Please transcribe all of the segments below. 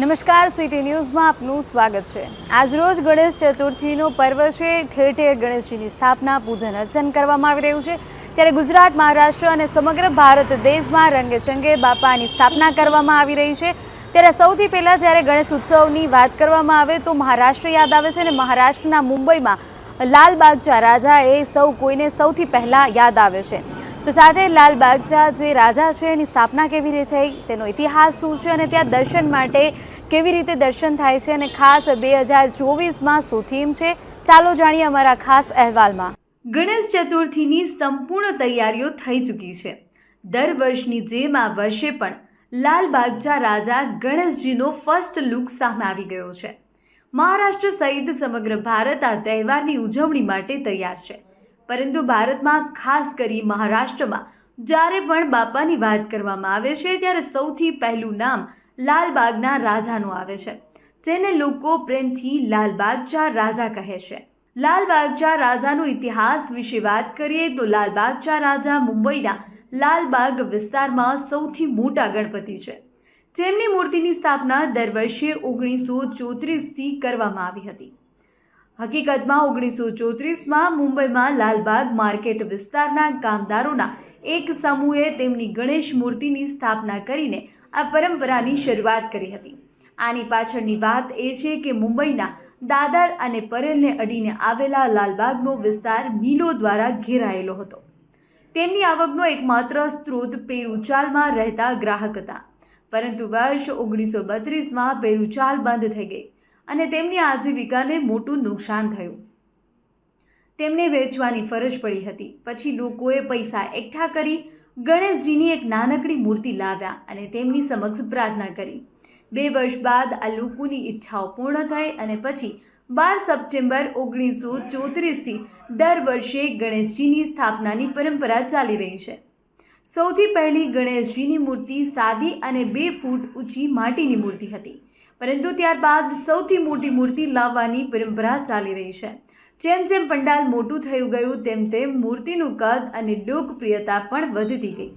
નમસ્કાર, સિટી ન્યૂઝમાં આપનું સ્વાગત છે. આજરોજ ગણેશ ચતુર્થીનો પર્વ છે. ઠેર ઠેર ગણેશજીની સ્થાપના, પૂજન અર્ચન કરવામાં આવી રહ્યું છે. ત્યારે ગુજરાત, મહારાષ્ટ્ર અને સમગ્ર ભારત દેશમાં રંગેચંગે બાપાની સ્થાપના કરવામાં આવી રહી છે. ત્યારે સૌથી પહેલાં જ્યારે ગણેશ ઉત્સવની વાત કરવામાં આવે તો મહારાષ્ટ્ર યાદ આવે છે અને મહારાષ્ટ્રના મુંબઈમાં લાલબાગચા રાજા એ સૌ કોઈને સૌથી પહેલાં યાદ આવે છે. તો સાથે લાલબાગચા જે રાજા છે, એની સ્થાપના કેવી રીતે થઈ, તેનો ઇતિહાસ શું છે અને ત્યાં દર્શન માટે કેવી રીતે દર્શન થાય છે અને ખાસ બે હજાર ચોવીસમાં શું થીમ છે, ચાલો જાણીએ અમારા ખાસ અહેવાલમાં. ગણેશ ચતુર્થીની સંપૂર્ણ તૈયારીઓ થઈ ચૂકી છે. દર વર્ષની જેમ આ વર્ષે પણ લાલબાગચા રાજા ગણેશજીનો ફર્સ્ટ લુક સામે આવી ગયો છે. મહારાષ્ટ્ર સહિત સમગ્ર ભારત આ તહેવારની ઉજવણી માટે તૈયાર છે. પરંતુ ભારતમાં ખાસ કરી મહારાષ્ટ્રમાં, જ્યારે પણ બાપાની વાત કરવામાં આવે છે, ત્યારે સૌથી પહેલું નામ લાલબાગના રાજાનું આવે છે, જેને લોકો પ્રેમથી લાલબાગચા રાજા કહે છે. લાલબાગચા રાજાનો ઇતિહાસ વિશે વાત કરીએ, તો લાલબાગચા રાજા મુંબઈના લાલબાગ વિસ્તારમાં સૌથી મોટા ગણપતિ છે. જેમની મૂર્તિની સ્થાપના દર વર્ષે ઓગણીસો ચોત્રીસથી કરવામાં આવી હતી. હકીકતમાં ઓગણીસો ચોત્રીસમાં મુંબઈમાં લાલબાગ માર્કેટ વિસ્તારના કામદારોના એક સમૂહે તેમની ગણેશ મૂર્તિની સ્થાપના કરીને આ પરંપરાની શરૂઆત કરી હતી. આની પાછળની વાત એ છે કે મુંબઈના દાદર અને પરેલને અડીને આવેલા લાલબાગનો વિસ્તાર મિલો દ્વારા ઘેરાયેલો હતો. તેમની આવકનો એકમાત્ર સ્ત્રોત પેરુચાલમાં રહેતા ગ્રાહક હતા. પરંતુ વર્ષ ઓગણીસો બત્રીસમાં પેરુચાલ બંધ થઈ ગઈ. અને તેમની આજીવિકાને મોટું નુકસાન થયું. તેમને વેચવાની ફરજ પડી હતી. પછી લોકોએ પૈસા એકઠા કરી ગણેશજીની એક નાનકડી મૂર્તિ લાવ્યા અને તેમની સમક્ષ પ્રાર્થના કરી. બે વર્ષ બાદ આ લોકોની ઈચ્છાઓ પૂર્ણ થઈ અને પછી બાર સપ્ટેમ્બર ઓગણીસો ચોત્રીસથી દર વર્ષે ગણેશજીની સ્થાપનાની પરંપરા ચાલી રહી છે. સૌથી પહેલી ગણેશજીની મૂર્તિ સાદી અને બે ફૂટ ઊંચી માટીની મૂર્તિ હતી. પરંતુ ત્યારબાદ સૌથી મોટી મૂર્તિ લાવવાની પરંપરા ચાલી રહી છે. જેમ જેમ પંડાલ મોટું થયું ગયું, તેમ તેમ મૂર્તિનું કદ અને લોકપ્રિયતા પણ વધતી ગઈ.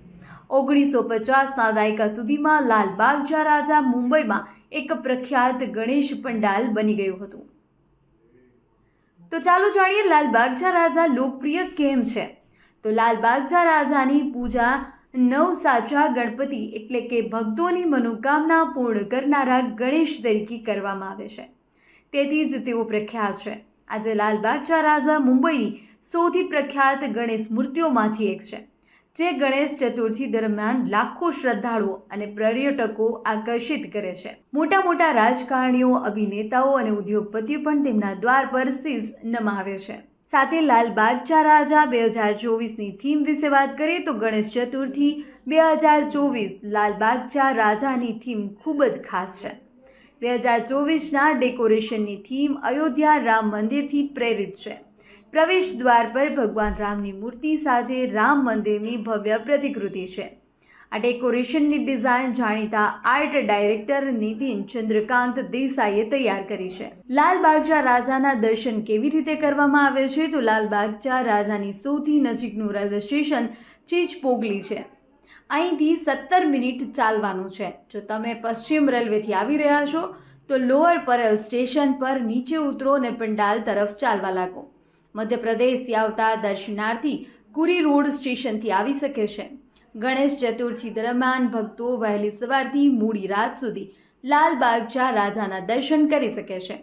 ઓગણીસો પચાસના દાયકા સુધીમાં લાલબાગચા રાજા મુંબઈમાં એક પ્રખ્યાત ગણેશ પંડાલ બની ગયું હતું. તો ચાલો જાણીએ લાલબાગચા રાજા લોકપ્રિય કેમ છે? તો લાલબાગચા રાજાની પૂજા નવ સાચા ગણપતિ એટલે કે ભક્તોની મનોકામના પૂર્ણ કરનારા ગણેશ તરીકે કરવામાં આવે છે. તેથી જ તેઓ પ્રખ્યાત છે. આજે લાલબાગચા રાજા મુંબઈની સૌથી પ્રખ્યાત ગણેશ મૂર્તિઓમાંથી એક છે. જે ગણેશ ચતુર્થી દરમિયાન લાખો શ્રદ્ધાળુઓ અને પર્યટકો આકર્ષિત કરે છે. મોટા મોટા રાજકારણીઓ, અભિનેતાઓ અને ઉદ્યોગપતિઓ પણ તેમના દ્વાર પર શીશ નમાવે છે. સાથે લાલબાગચા રાજા બે હજાર ચોવીસની થીમ વિશે વાત કરીએ તો ગણેશ ચતુર્થી બે હજાર ચોવીસ લાલબાગચા રાજાની થીમ ખૂબ જ ખાસ છે. બે હજાર ચોવીસના ડેકોરેશનની થીમ અયોધ્યા રામ મંદિરથી પ્રેરિત છે. પ્રવેશ દ્વાર પર ભગવાન રામની મૂર્તિ સાથે રામ મંદિરની ભવ્ય પ્રતિકૃતિ છે. આ ડેકોરેશનની ડિઝાઇન જાણીતા આર્ટ ડાયરેક્ટર નીતિન ચંદ્રકાંત દેસાઈએ તૈયાર કરી છે. લાલબાગચા રાજાના દર્શન કેવી રીતે કરવામાં આવે છે? તો લાલબાગચા રાજાની સૌથી નજીકનું રેલવે સ્ટેશન ચીચપોગલી છે. અહીંથી સત્તર મિનિટ ચાલવાનું છે. જો તમે પશ્ચિમ રેલવેથી આવી રહ્યા છો, તો લોઅર પરેલ સ્ટેશન પર નીચે ઉતરો અને પંડાલ તરફ ચાલવા લાગો. મધ્યપ્રદેશથી આવતા દર્શનાર્થી કુરી રોડ સ્ટેશનથી આવી શકે છે. ગણેશ ચતુર્થી દરમિયાન ભક્તો વહેલી સવારથી મોડી રાત સુધી લાલબાગચા રાજાના દર્શન કરી શકે છે.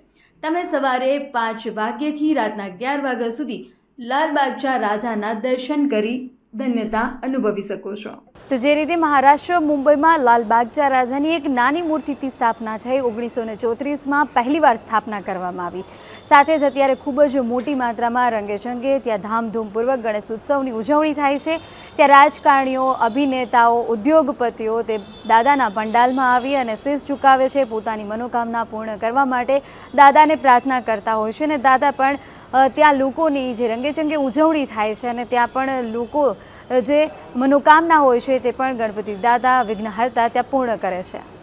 તમે સવારે પાંચ વાગ્યેથી રાતના અગિયાર વાગ્યા સુધી લાલબાગચા રાજાના દર્શન કરી ધન્યતા અનુભવી શકો છો. તો જે રીતે મહારાષ્ટ્ર, મુંબઈમાં લાલબાગચા રાજાની એક નાની મૂર્તિથી સ્થાપના થઈ, ઓગણીસો ને ચોત્રીસમાં પહેલીવાર સ્થાપના કરવામાં આવી. સાથે જ અત્યારે ખૂબ જ મોટી માત્રામાં રંગેચંગે ત્યાં ધામધૂમપૂર્વક ગણેશ ઉત્સવની ઉજવણી થાય છે. ત્યાં રાજકારણીઓ, અભિનેતાઓ, ઉદ્યોગપતિઓ તે દાદાના પંડાલમાં આવી અને શીશ ઝુકાવે છે પોતાની મનોકામના પૂર્ણ કરવા માટે. દાદાને પ્રાર્થના કરતા હોય છે અને દાદા પણ ત્યાં લોકોની જે રંગેચંગે ઉજવણી થાય છે અને ત્યાં પણ લોકો જે મનોકામના હોય છે તે પણ ગણપતિ દાદા વિઘ્નહર્તા ત્યાં પૂર્ણ કરે છે.